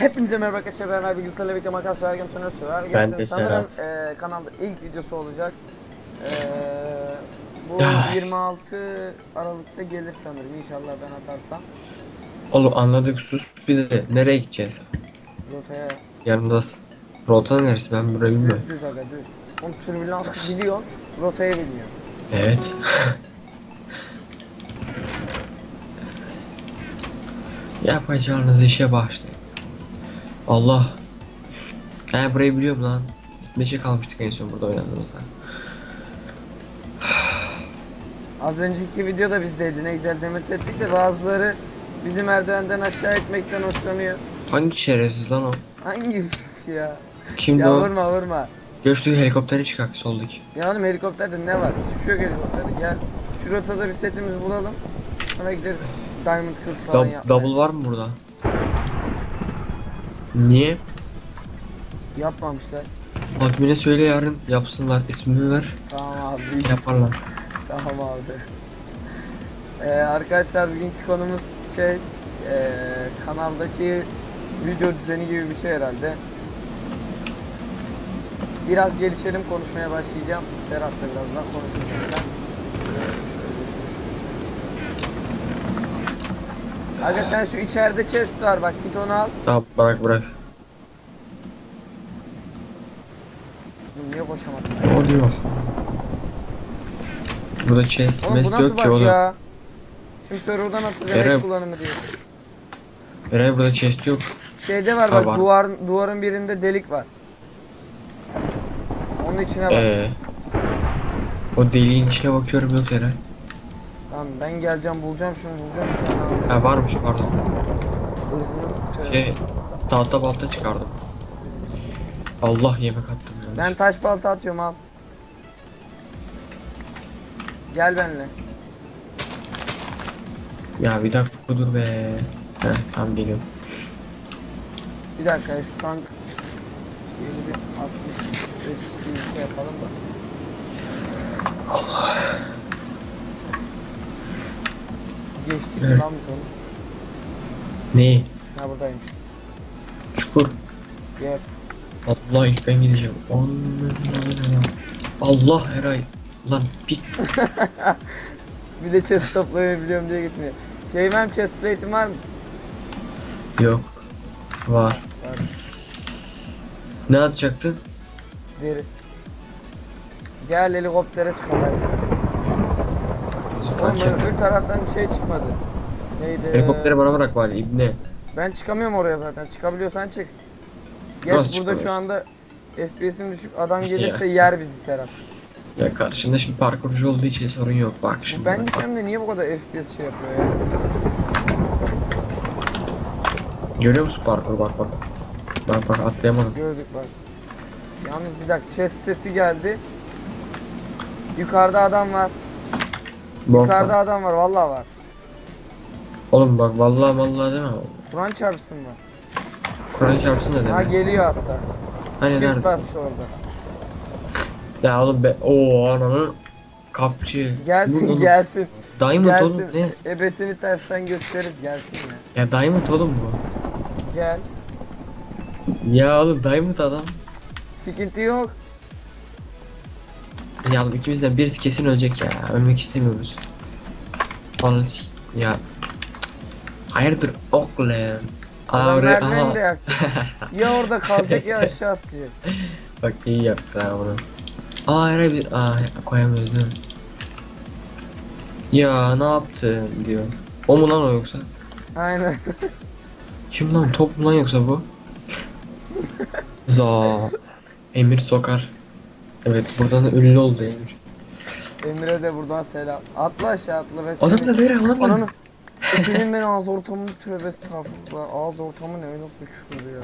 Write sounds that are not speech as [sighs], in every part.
Hepinize merhaba arkadaşlar ben Erbil Gülsel'le birlikte makas ve Ergem Sanır Söver. Ben de sanırım e, kanalda ilk videosu olacak. E, bu Ay. 26 Aralık'ta gelir sanırım inşallah ben atarsam. Oğlum anladık sus bir de nereye gideceğiz? Rotaya Yanımdasın. Rota neresi ben burayı bilmiyorum. düz düz aga düz. Oğlum türbülansı biliyorsun, rotaya biliyorsun. Evet. [laughs] Yapacağınız işe başlayın. Allah. Ben burayı biliyorum lan. Gitmece kalmıştık en son burada oynadığımızda. [sighs] Az önceki videoda bizdeydi ne güzel demesi ettik de bazıları bizi merdivenden aşağı etmekten hoşlanıyor. Hangi şerefsiz lan o? Hangi bir ya? Kimdi Ya o? vurma vurma. Göçtüğü helikopteri çıkart soldaki. Ya oğlum helikopterde ne var? Hiçbir şey yok helikopterde. Gel şu rotada bir setimiz bulalım. Sonra gideriz Diamond Kılıç falan Dub- yapmaya. double var mı burada? Niye? Yapmamışlar. Admin'e söyle yarın yapsınlar. İsmini ver. Tamam abi. Yaparlar. Tamam abi. Ee, arkadaşlar bugünkü konumuz şey ee, kanaldaki video düzeni gibi bir şey herhalde. Biraz gelişelim konuşmaya başlayacağım. Serhat da birazdan konuşacak. Aga sen şu içeride chest var bak git onu al. Tamam bırak bırak. Niye koşamadım? Ne oluyor? Burada chest Oğlum bu mest nasıl yok ki bak oğlum. ya? Şimdi serverdan Eren. renk kullanımı diyor. Eray burada chest yok. Şeyde var Ha, bak var. duvar duvarın birinde delik var. Onun içine bak. Ee, o deliğin içine bakıyorum yok Eray. Tamam ben geleceğim bulacağım şimdi bulacağım bir tane ağzı. Ha varmış pardon. Hırsınız. Şey tahta balta çıkardım. Allah yemek attım ya. Ben taş balta atıyorum al. Gel benimle. Ya bir dakika dur be. Heh tamam geliyorum. Bir dakika şu tank yeni bir 65 gibi bir şey yapalım da. Geçtik Evet. lan biz onu? Neyi? Ha buradaymış. Çukur. Gel. Allah ilk ben gideceğim. Allah Allah Eray. Lan pik. [laughs] Bir de chest toplamayı biliyorum diye geçiniyor. Şey benim chest plate'im var mı? Yok. Var. Var. Ne atacaktın? Deri. Gel helikoptere çıkalım. Oğlum öbür taraftan şey çıkmadı. Neydi? Helikopteri bana bırak bari ibne. Ben çıkamıyorum oraya zaten. Çıkabiliyorsan çık. Geç burada şu çıkamıyorsun? anda FPS'im düşük adam gelirse yer bizi Serap. Ya karşında şimdi parkurcu olduğu için sorun yok bak Bu şimdi. ben bak. de niye bu kadar FPS şey yapıyor ya? Görüyor musun parkur bak bak. Bak bak atlayamadım. Gördük bak. Yalnız bir dakika chest sesi geldi. Yukarıda adam var. Bak, Yukarıda bak. adam var vallahi var. Oğlum bak vallahi vallahi deme. Kur'an çarpsın var. Kur'an çarpsın da Ha deme. geliyor hatta. Hani Shift nerede? bastı orada. Ya oğlum be o ananı kapçı. Gelsin oğlum. gelsin. Diamond oğlum Gelsin. ne? Ebesini tersten gösteririz gelsin ya. Ya Diamond oğlum bu. Gel. Ya oğlum Diamond adam. Sıkıntı yok. Ya oğlum ikimizden birisi kesin ölecek ya. Ölmek istemiyoruz. S- ya. Hayırdır oğlum. Ağrı aha. de [laughs] ya orada kalacak ya [laughs] aşağı atacak. Bak iyi yaptı ha bunu. Aa ara bir aa koyamıyoruz değil mi? Ya ne yaptın diyor. O mu lan o yoksa? Aynen. Kim lan top mu lan yoksa bu? [laughs] Za. Emir Sokar. Evet buradan da ünlü oldu Emir. Emre de buradan selam. Atla aşağı atla ve. Adam da ver lan Ananı. E Senin ben ağız ortamını tövbe estağfurullah. Ağız ortamı ne nasıl bir küfür ya.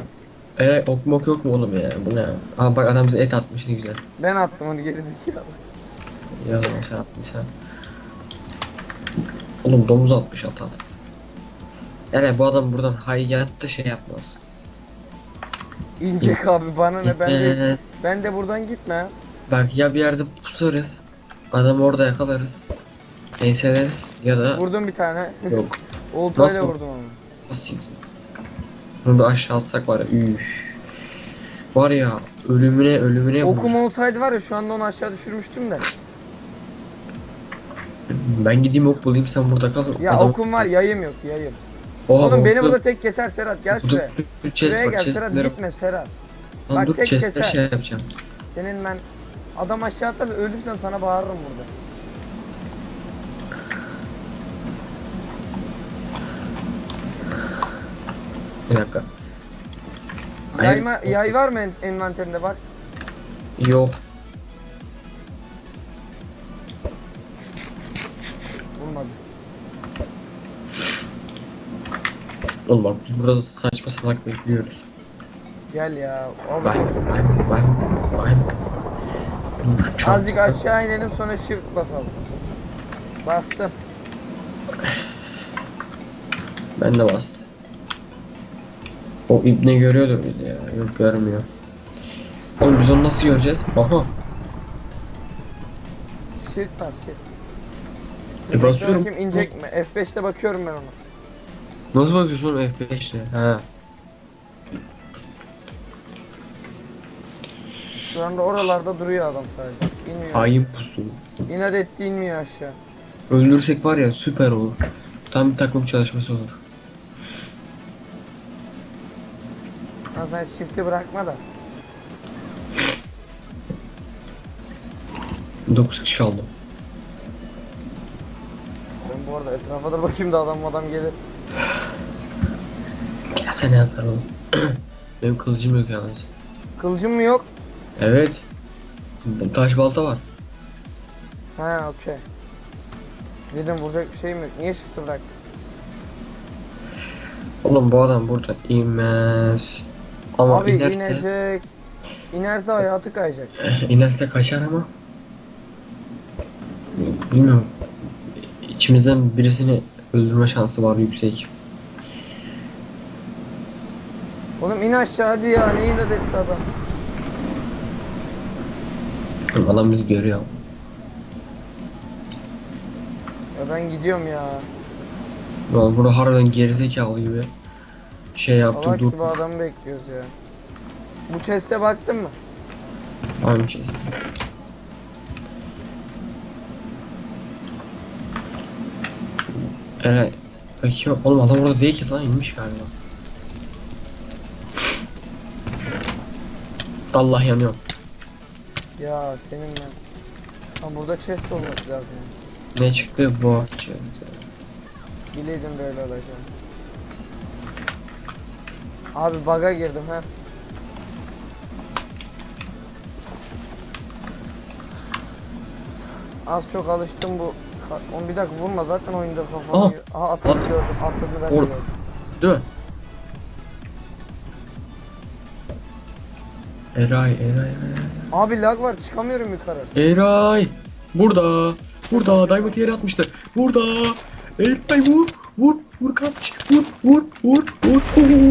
Eray ok mok yok mu oğlum ya? Bu ne? Aa bak adam bize et atmış ne güzel. Ben attım onu geri zekalı. Ya lan sen attıysan. Oğlum domuz atmış at at. Eray bu adam buradan hayatta şey yapmaz. İnecek abi bana ne ben de, ben de buradan gitme. Bak ya bir yerde pusarız. Adamı orada yakalarız. Enseleriz ya da Vurdum bir tane. yok. [laughs] Oltayla Nasıl? vurdum onu. Nasıl Bunu da aşağı atsak var ya. Üf. Var ya ölümüne ölümüne vurur. Okum olsaydı var ya şu anda onu aşağı düşürmüştüm de. Ben gideyim ok bulayım sen burada kal. Ya Adam- okum var yayım yok yayım. Oha, Oğlum beni oklu- burada tek keser Serhat gel Burada şuraya. dur, chest Şuraya var, gel Serhat gitme Serhat. Lan Bak, dur tek keser. şey yapacağım. Senin ben adam aşağı atlar ölürsem sana bağırırım burada. Bir dakika. Ay- Yayma, yay var mı en- envanterinde bak. Yok. Bulmadım. Oğlum bak biz burada saçma salak bekliyoruz. Gel ya. Oğlum. Dur çabuk. Azıcık aşağı inelim sonra shift basalım. Bastım. Ben de bastım. O ibne görüyordu bizi ya. Yok görmüyor. Oğlum biz onu nasıl göreceğiz? Aha. Shift bas shift. E basıyorum. Bakayım inecek mi? F5'te bakıyorum ben ona. Nasıl bakıyorsun oğlum F5'te? Ha. Şu anda oralarda duruyor adam sadece. İnmiyor. Hain pusu. İnat etti inmiyor aşağı. Öldürsek var ya süper olur. Tam bir takım çalışması olur. Lan sen shift'i bırakma da. 9 kişi kaldı. Ben bu arada etrafa da bakayım da adam adam gelir. Gelsene yazar oğlum. [clears throat] Benim kılıcım yok yalnız. Kılıcım mı yok? Evet. Taş balta var. Ha okey. Dedim vuracak bir şeyim yok. Niye shift'i bıraktın? Oğlum bu adam burada inmez. Ama Abi inerse, inecek. İnerse hayatı kayacak. inerse kaçar ama. Bilmiyorum. İçimizden birisini öldürme şansı var yüksek. Oğlum in aşağı hadi ya. Ne inat etti adam. Oğlum Adam bizi görüyor. Ya ben gidiyorum ya. Ulan burada harbiden gerizekalı gibi şey yaptı Salak dur. gibi adamı bekliyoruz ya. Bu chest'e baktın mı? Aynı şey. Evet. Peki oğlum adam orada değil ki lan inmiş galiba. Allah yanıyor. Ya senin ben. Ha burada chest olması lazım. Ne çıktı bu açı? Bileydim böyle olacağını. Abi bug'a girdim ha. Az çok alıştım bu. Ka- On bir dakika vurma zaten oyunda kafamı. Aha. yiyor. Aha atladı gördüm. Atladı ben de gördüm. Değil Eray, Eray, Eray. Abi lag var çıkamıyorum yukarı. Eray! Burada! Burada! Diamond yere atmıştı. Burada! Eray vur! Vur! Vur kaç! Vur! Vur! Vur! Vur!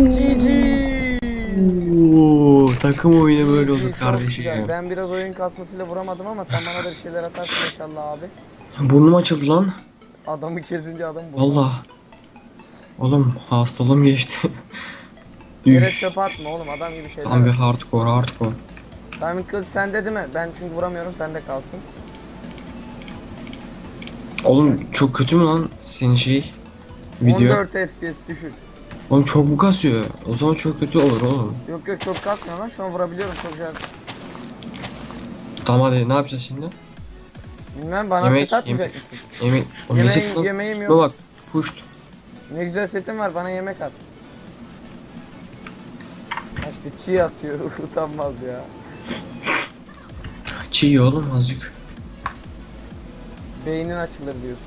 GG. Oo, takım oyunu böyle çok kardeşim. güzel. Ben biraz oyun kasmasıyla vuramadım ama sen bana da bir şeyler atarsın inşallah abi. Burnum açıldı lan. Adamı kezince adam buldu. Valla. Oğlum hastalığım geçti. [laughs] Yere çöp atma oğlum adam gibi şeyler. Tam bir hardcore hardcore. Diamond kılıç sende değil mi? Ben çünkü vuramıyorum sende kalsın. Oğlum çok kötü mü lan senin şey? Video. 14 FPS düşük. Oğlum çok mu kasıyor? O zaman çok kötü olur oğlum. Yok yok çok kasmıyor lan şu an vurabiliyorum çok güzel. Tamam hadi ne yapacağız şimdi? Bilmem bana Yemek- set atmayacak yemek. mısın? Yemek... O Yemeğim- yemeğim yok. bak. Puşt. Ne güzel setim var bana yemek at. İşte çiğ atıyor [laughs] utanmaz ya. Çiğ oğlum azıcık. Beynin açılır diyorsun.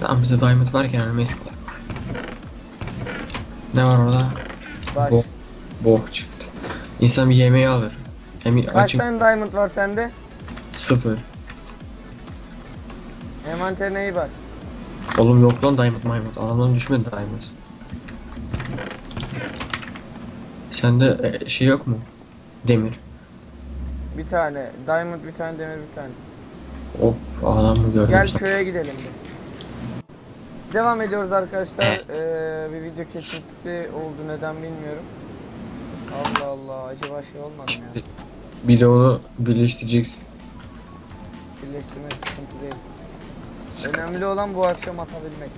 Tamam bize diamond varken ölmeyiz kadar. Ne var orada? Baş. Bok. Bok çıktı. İnsan bir yemeği alır. Hem Kaç açık tane diamond var sende? sıfır. Envanterine iyi bak. Oğlum yok lan diamond diamond. Adamdan düşmedi diamond. Sende e, şey yok mu? Demir. Bir tane diamond bir tane demir bir tane. Of adam mı gördüm Gel sen? köye gidelim bir. Devam ediyoruz arkadaşlar. Evet. Ee, bir video kesintisi oldu neden bilmiyorum. Allah Allah acaba şey olmadı mı ya? Bir de onu birleştireceksin. Birleştirme sıkıntı değil. Sıkı. Önemli olan bu akşam atabilmek.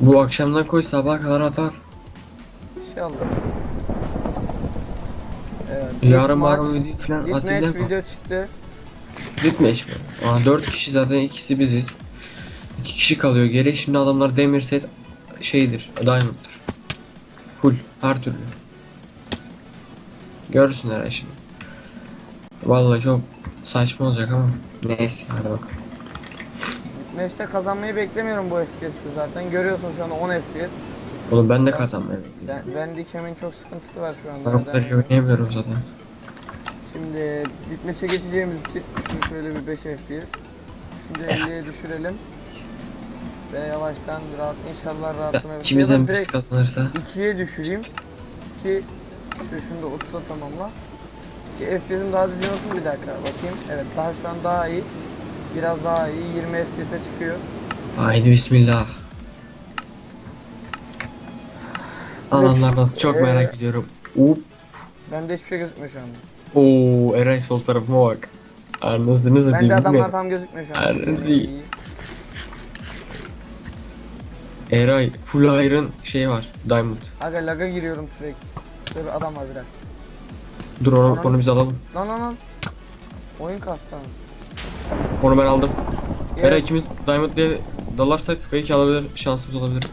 Bu akşamdan koy sabaha kadar atar. İnşallah. Evet, Yarın var mı video falan atayım da video çıktı. Gitmeyiş mi? Aa 4 kişi zaten ikisi biziz. 2 kişi kalıyor geri. Şimdi adamlar demir set şeydir. Diamond'dır. Full her türlü. Görsünler ya şimdi. Vallahi çok saçma olacak ama neyse hadi bakalım. Maçta kazanmayı beklemiyorum bu FPS'te zaten. Görüyorsun şu an 10 FPS. Oğlum ben de kazanmayı Ben, ben Dikem'in çok sıkıntısı var şu anda. O kadar iyi oynayamıyorum zaten. Şimdi dik maç'a geçeceğimiz için şimdi şöyle bir 5 FPS. Şimdi 50'ye düşürelim. Ve yavaştan rahat inşallah rahatlamaya İkimizden birisi kazanırsa 2'ye düşüreyim ki şu şimdi 30'a tamamla. Ki FPS'im daha düzgün olsun bir dakika bakayım. Evet daha şu an daha iyi. Biraz daha iyi 20 FPS'e çıkıyor. Haydi bismillah. Alanlardan çok Ee, merak ediyorum. Up. Bende hiçbir şey gözükmüyor şu anda. Oo Eray sol tarafıma bak. Anasını satayım. Bende adamlar tam gözükmüyor şu an. Erzi. İyi. Eray full iron şey var. Diamond. Aga laga giriyorum sürekli. Şöyle adam var bir dakika. Dur onu, onu biz alalım. Lan lan lan. Oyun kastanız. Onu ben aldım. Yes. Eray ikimiz Diamond diye dalarsak belki alabilir. Şansımız olabilir.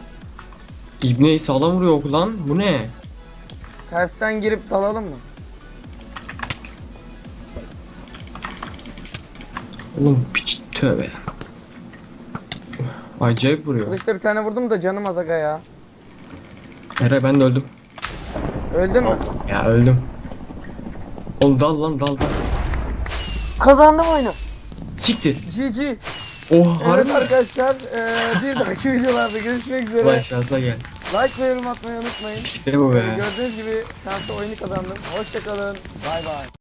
İbne sağlam vuruyor oku lan. Bu ne? Tersten girip dalalım mı? Oğlum piç tövbe. Acayip vuruyor. Kılıçta bir tane vurdum da canım az aga ya. Eray ben de öldüm. Öldün mü? Ya öldüm. Oğlum dal lan dal dal. Kazandım oyunu. Siktir. GG. Oha Evet harbi. arkadaşlar eee, bir dahaki videolarda görüşmek Ulan üzere. şansa gel. Like ve yorum atmayı unutmayın. İşte bu be. Gördüğünüz gibi şanslı oyunu kazandım. Hoşçakalın. Bay bay.